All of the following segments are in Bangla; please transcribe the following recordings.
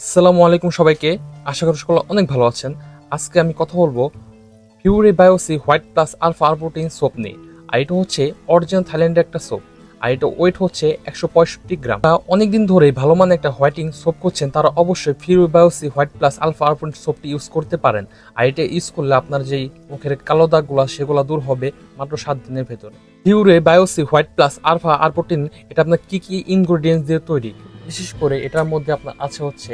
আসসালামু আলাইকুম সবাইকে। আশা করি সকলে অনেক ভালো আছেন। আজকে আমি কথা বলব pure Biosi white plus alpha arbutin soap নিয়ে। আর এটা হচ্ছে অরিজিনাল থাইল্যান্ডের একটা সোপ আর এটা ওয়েট হচ্ছে একশো পঁয়ষট্টি গ্রাম। অনেকদিন ধরে ভালো মানের একটা হোয়াইটিং সোপ করছেন তারা অবশ্যই pure Biosi white plus alpha arbutin সোপটি use করতে পারেন। আর এটা ইউজ করলে আপনার যেই মুখের কালো দাগগুলো, সেগুলো দূর হবে মাত্র সাত দিনের ভেতরে। Pure Biosi white plus alpha arbutin এটা আপনার কী কী ইনগ্রেডিয়েন্টস দিয়ে তৈরি? বিশেষ করে এটার মধ্যে আপনার আছে হচ্ছে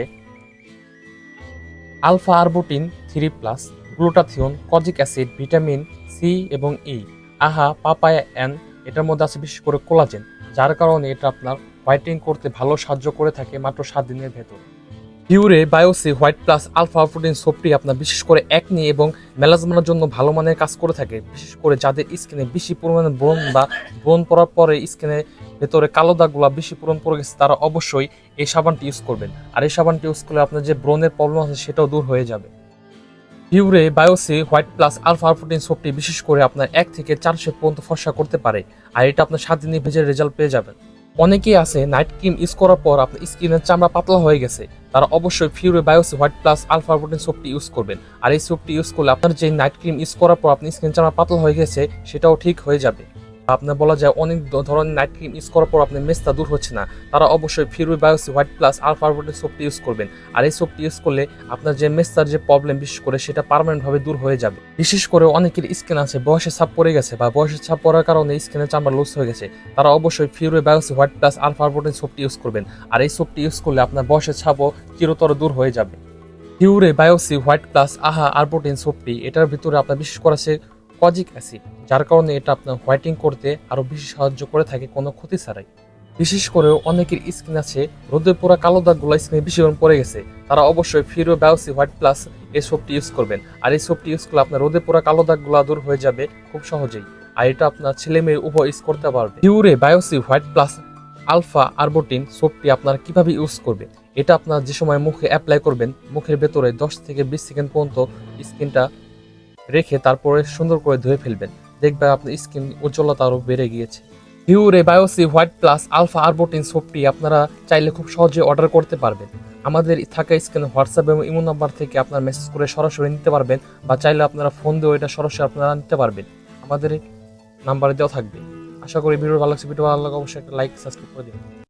alpha arbutin three plus glutathione kojic acid, vitamin C এবং ই। আহা, পাপায়া অ্যান এটার মধ্যে আছে বিশেষ করে কোলাজেন, যার কারণে এটা আপনার হোয়াইটিং করতে ভালো সাহায্য করে থাকে মাত্র সাত দিনের ভেতর। Pure Biosi white plus alpha protein সোপটি আপনার বিশেষ করে একনি এবং মেলাজমার জন্য ভালো মানের কাজ করে থাকে। বিশেষ করে যাদের স্কিনে বেশি পরিমাণে ব্রণ বা ব্রণ পড়ার পরে স্কিনে ভেতরে কালো দাগগুলো বেশি পূরণ পড়ে গেছে, তারা অবশ্যই এই সাবানটি ইউজ করবেন। আর এই সাবানটি ইউজ করলে আপনার যে ব্রণের প্রবলেম আছে সেটাও দূর হয়ে যাবে। Pure Biosi white plus alpha protein সোপটি বিশেষ করে আপনার এক থেকে চারশো পর্যন্ত ফর্সা করতে পারে। আর এটা আপনার সাত দিনে ভেজে রেজাল্ট পেয়ে যাবেন। অনেকেই আছে নাইট ক্রিম ইউজ করার পর আপনার স্কিনের চামড়া পাতলা হয়ে গেছে। তারা অবশ্যই pure Bios white plus alpha protein সোপটি use করবেন। আর এই সোপটি ইউজ করলে আপনার যে নাইট ক্রিম ইউজ করার পর আপনার স্কিন চামড়া পাতলা হয়ে গেছে, সেটাও ঠিক হয়ে যাবে। আপনার বলা যায় অনেক ধরনের নাইট ক্রিম ইউজ করার পর আপনার মেস্তা দূর হচ্ছে না। তারা অবশ্যই pure Biosi white plus alpha protein সোপটি use করবেন। আর এই সোপটি ইউজ করলে আপনার যে মেস্তার যে প্রবলেম বিশেষ করে সেটা পারমানেন্টভাবে দূর হয়ে যাবে। বিশেষ করে অনেকের স্কিন আছে, বয়সের ছাপ পড়ে গেছে বা বয়সের ছাপ পড়ার কারণে স্কিনের চামড়া লুজ হয়ে গেছে। তারা অবশ্যই pure Biosi white plus alpha protein সোপটি use করবেন। আর এই সোপটি ইউজ করলে আপনার বয়সের ছাপও চিরতর দূর হয়ে যাবে। ফিউরে বায়োসি হোয়াইট প্লাস আহা আরবোটিন সোপটি এটার ভিতরে আপনার বিশেষ করে আছে কজিক অ্যাসিড যার কারণে এটা আপনার হোয়াইটিং করতে আরও বেশি সাহায্য করে থাকে কোনো ক্ষতি ছাড়াই। বিশেষ করে অনেকের স্কিন আছে, রোদে পোড়া কালো দাগগুলো স্কিনে বেশি পরিমাণ পড়ে গেছে। তারা অবশ্যই ফিরো বায়োসি হোয়াইট প্লাস এই সোপটি ইউজ করবেন। আর এই সোপটি ইউজ করলে আপনার রোদে পোড়া কালো দাগগুলো দূর হয়ে যাবে খুব সহজেই। আর এটা আপনার ছেলে মেয়ে উভয় ইউজ করতে পারবে। Pure Biosi white plus alpha arbutin সোপটি আপনারা কীভাবে ইউজ করবেন এটা আপনার যে সময় মুখে অ্যাপ্লাই করবেন, মুখের ভেতরে দশ থেকে বিশ সেকেন্ড পর্যন্ত স্কিনটা রেখে তারপরে সুন্দর করে ধুয়ে ফেলবেন। দেখবেন আপনার স্কিন উজ্জ্বলতা আরও বেড়ে গিয়েছে। Pure Biosi white plus alpha arbutin সোপটি আপনারা চাইলে খুব সহজে অর্ডার করতে পারবেন। আমাদের থাকা স্ক্রিনে হোয়াটসঅ্যাপ এবং ইমো নাম্বার থেকে আপনারা মেসেজ করে সরাসরি নিতে পারবেন বা চাইলে আপনারা ফোন দিয়েও এটা সরাসরি আপনারা নিতে পারবেন। আমাদের নাম্বারে দেওয়া থাকবে। আশা করি ভিডিও ভালো লাগছে ভিডিও ভালো লাগলে অবশ্যই একটা লাইক সাবস্ক্রাইব করে দিন